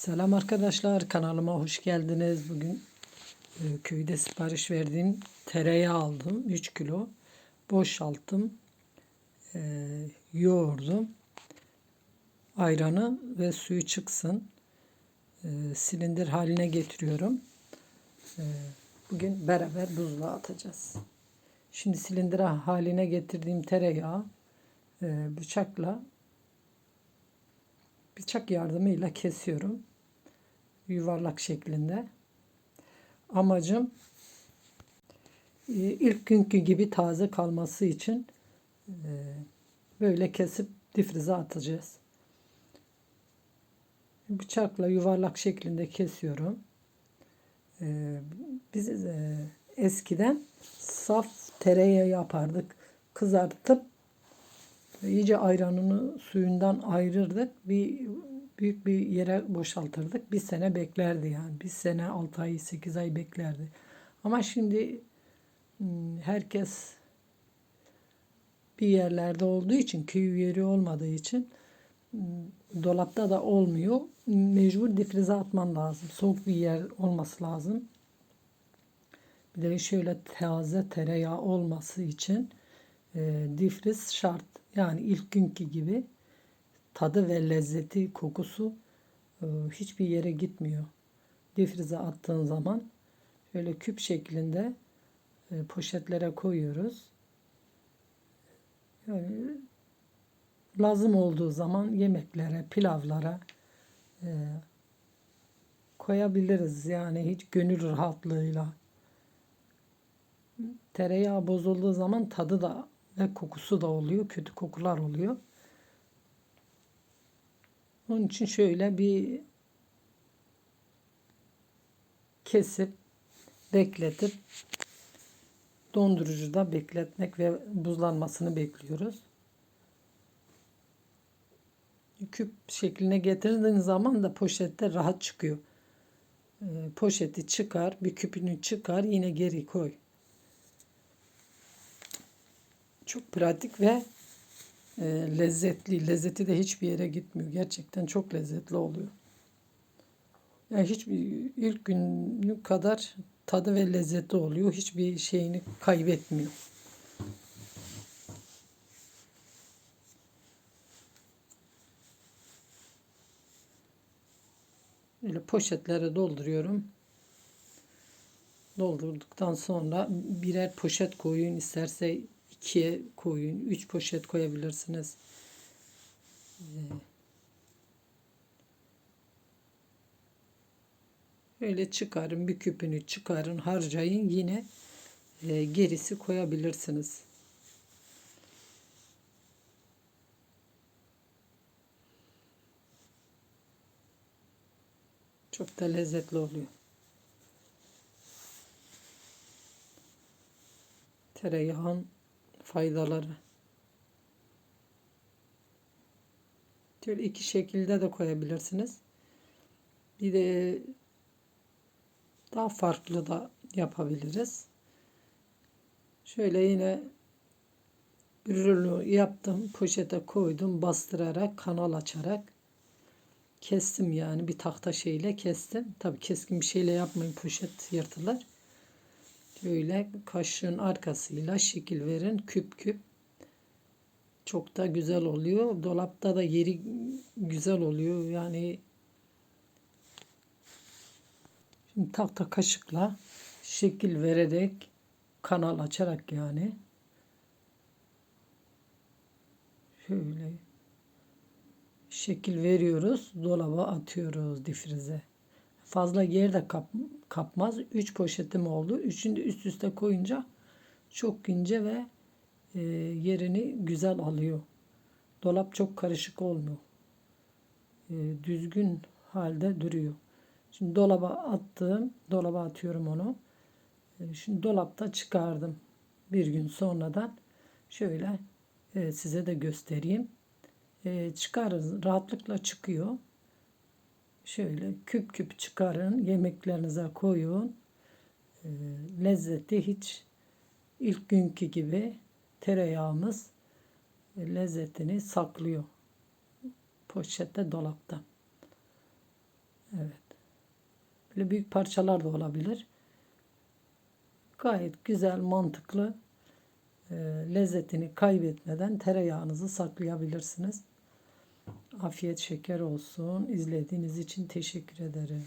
Selam arkadaşlar kanalıma hoş geldiniz. Bugün e, köyde sipariş verdiğim tereyağı aldım 3 kilo. Boşalttım. E, yoğurdum. Ayranı ve suyu çıksın. E, silindir haline getiriyorum. Bugün beraber buzluğa atacağız. Şimdi silindir haline getirdiğim tereyağı bıçakla bıçak yardımıyla kesiyorum. Yuvarlak şeklinde. Amacım e, ilk günkü gibi taze kalması için e, böyle kesip difrize atacağız. Bıçakla yuvarlak şeklinde kesiyorum. E, biz eskiden saf tereyağı yapardık. Kızartıp iyice ayranını suyundan ayırırdık. Bir büyük bir yere boşaltırdık. Bir sene beklerdi yani. Bir sene 6 ay 8 ay beklerdi. Ama şimdi hmm, herkes bir yerlerde olduğu için köy yeri olmadığı için hmm, dolapta da olmuyor. Mecbur difrize atman lazım. Soğuk bir yer olması lazım. Bir de şöyle taze tereyağı olması için e, difriz şart. Yani ilk günkü gibi tadı ve lezzeti, kokusu e, hiçbir yere gitmiyor. Difrize attığın zaman şöyle küp şeklinde e, poşetlere koyuyoruz. Yani lazım olduğu zaman yemeklere, pilavlara e, koyabiliriz. Yani hiç gönül rahatlığıyla. Tereyağı bozulduğu zaman tadı da ve kokusu da oluyor. Kötü kokular oluyor. Onun için şöyle bir kesip bekletip dondurucuda bekletmek ve buzlanmasını bekliyoruz. Küp şekline getirdiğiniz zaman da poşette rahat çıkıyor. Ee, poşeti çıkar, bir küpünü çıkar, yine geri koy. Çok pratik ve e, lezzetli. Lezzeti de hiçbir yere gitmiyor. Gerçekten çok lezzetli oluyor. Yani hiçbir ilk günlük kadar tadı ve lezzeti oluyor. Hiçbir şeyini kaybetmiyor. Böyle poşetlere dolduruyorum. Doldurduktan sonra birer poşet koyun isterse ikiye koyun. Üç poşet koyabilirsiniz. Öyle çıkarın bir küpünü çıkarın harcayın yine e, gerisi koyabilirsiniz. Çok da lezzetli oluyor. Tereyağın faydaları. Şöyle iki şekilde de koyabilirsiniz. Bir de daha farklı da yapabiliriz. Şöyle yine ürünü yaptım. Poşete koydum. Bastırarak, kanal açarak kestim yani bir tahta şeyle kestim. Tabi keskin bir şeyle yapmayın poşet yırtılır. Böyle kaşığın arkasıyla şekil verin küp küp. Çok da güzel oluyor. Dolapta da yeri güzel oluyor. Yani şimdi tahta kaşıkla şekil vererek kanal açarak yani şöyle şekil veriyoruz. Dolaba atıyoruz difrize. Fazla yer de kap, kapmaz. 3 poşetim oldu. Üçünü de üst üste koyunca çok ince ve e, yerini güzel alıyor. Dolap çok karışık olmuyor. E, düzgün halde duruyor. Şimdi dolaba attım. Dolaba atıyorum onu. E, şimdi dolapta çıkardım. Bir gün sonradan şöyle e, size de göstereyim. E, çıkarız. Rahatlıkla çıkıyor. Şöyle küp küp çıkarın, yemeklerinize koyun. E, lezzeti hiç ilk günkü gibi tereyağımız lezzetini saklıyor. Poşette dolapta. Böyle büyük parçalar da olabilir. Gayet güzel, mantıklı, e, lezzetini kaybetmeden tereyağınızı saklayabilirsiniz. Afiyet şeker olsun. İzlediğiniz için teşekkür ederim.